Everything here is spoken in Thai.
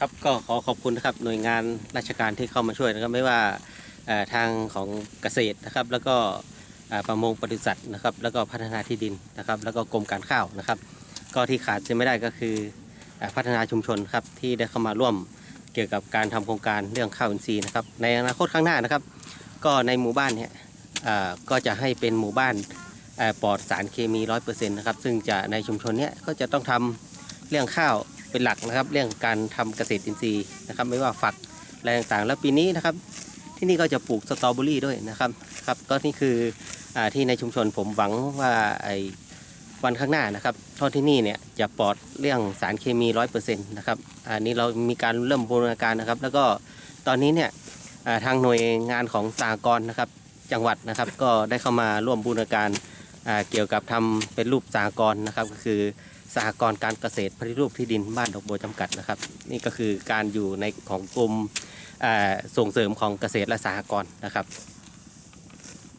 ครับก็ขอขอบคุณนะครับหน่วยงานราชการที่เข้ามาช่วยนะครับไม่ว่าทางของเกษตรนะครับ แล้วก็ประมงปศุสัตว์นะครับ แล้วก็พัฒนาที่ดินนะครับ แล้วก็กรมการข้าวนะครับ ก็ที่ขาดจะไม่ได้ก็คือพัฒนาชุมชนครับที่ได้เข้ามาร่วมเกี่ยวกับการทำโครงการเรื่องข้าวอินทรีย์นะครับ ในอนาคตข้างหน้านะครับ ก็ในหมู่บ้านเนี่ยก็จะให้เป็นหมู่บ้านปลอดสารเคมีร้อยเปอร์เซ็นต์นะครับซึ่งจะในชุมชนเนี้ยก็จะต้องทำเรื่องข้าว เป็นหลักนะครับ เรื่องการทำเกษตรอินทรีย์นะครับ ไม่ว่าฝักอะไรต่างๆ แล้วปีนี้นะครับ ที่นี่ก็จะปลูกสตรอเบอรี่ด้วยนะครับครับ ก็นี่คืออที่ในชุมชนผมหวังว่าไอ้วันข้างหน้านะครับเพราะที่นี่เนี่ยจะปลอดเรื่องสารเคมีร้อยเปอร์เซ็นต์นะครับอันนี้เรามีการเริ่มบูรณาการนะครับ แล้วก็ตอนนี้เนี่ยทางหน่วยงานของสหกรนะครับ จังหวัดนะครับก็ได้เข้ามาร่วมบูรณาการเกี่ยวกับทำเป็นรูปสหกรนะครับก็คือ สหกรณ์การเกษตรปฏิรูปที่ดินบ้านดอกบัวจำกัดนะครับ นี่ก็คือการอยู่ในของกลุ่มส่งเสริมของเกษตรและสหกรณ์นะครับ